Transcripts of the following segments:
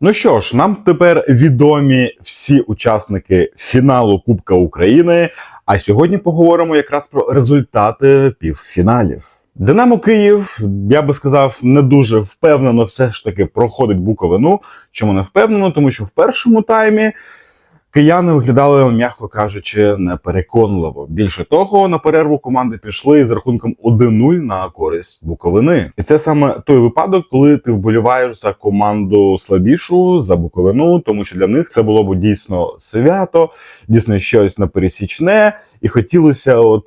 Ну що ж, нам тепер відомі всі учасники фіналу Кубка України. А сьогодні поговоримо якраз про результати півфіналів. Динамо Київ, я би сказав, не дуже впевнено все ж таки проходить Буковину. Чому не впевнено? Тому що в першому таймі кияни виглядали, м'яко кажучи, непереконливо. Більше того, на перерву команди пішли з рахунком 1-0 на користь Буковини. І це саме той випадок, коли ти вболіваєш за команду слабішу за Буковину, тому що для них це було б дійсно свято, дійсно щось непересічне, і хотілося от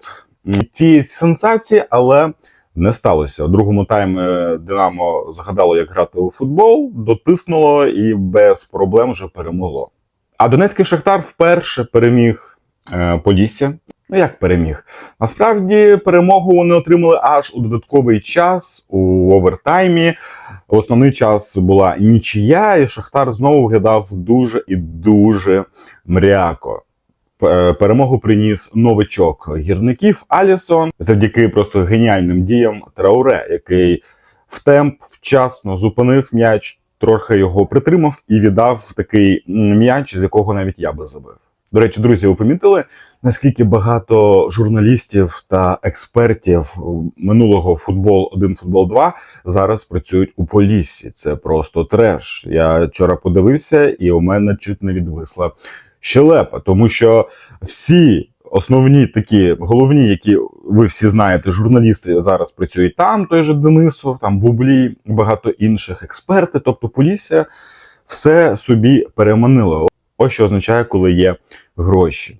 ті сенсації, але. Не сталося. У другому таймі Динамо згадало, як грати у футбол, дотиснуло і без проблем вже перемогло. А Донецький Шахтар вперше переміг е, Полісся. Ну як переміг? Насправді перемогу вони отримали аж у додатковий час у овертаймі. Основний час була нічия, і Шахтар знову виглядав дуже і дуже мряко. Перемогу приніс новичок гірників Алісон завдяки просто геніальним діям Трауре, який в темп вчасно зупинив м'яч, трохи його притримав і віддав такий м'яч, з якого навіть я би забив. До речі, друзі, ви помітили, наскільки багато журналістів та експертів минулого футбол 1 футбол 2 зараз працюють у Поліссі. Це просто треш. Я вчора подивився, і у мене чуть не відвисла щелепа, тому що всі основні такі головні, які ви всі знаєте, журналісти зараз працюють там. Той же Денисов, там Бублі, багато інших експерти. Тобто Полісся все собі переманила. Ось що означає, коли є гроші.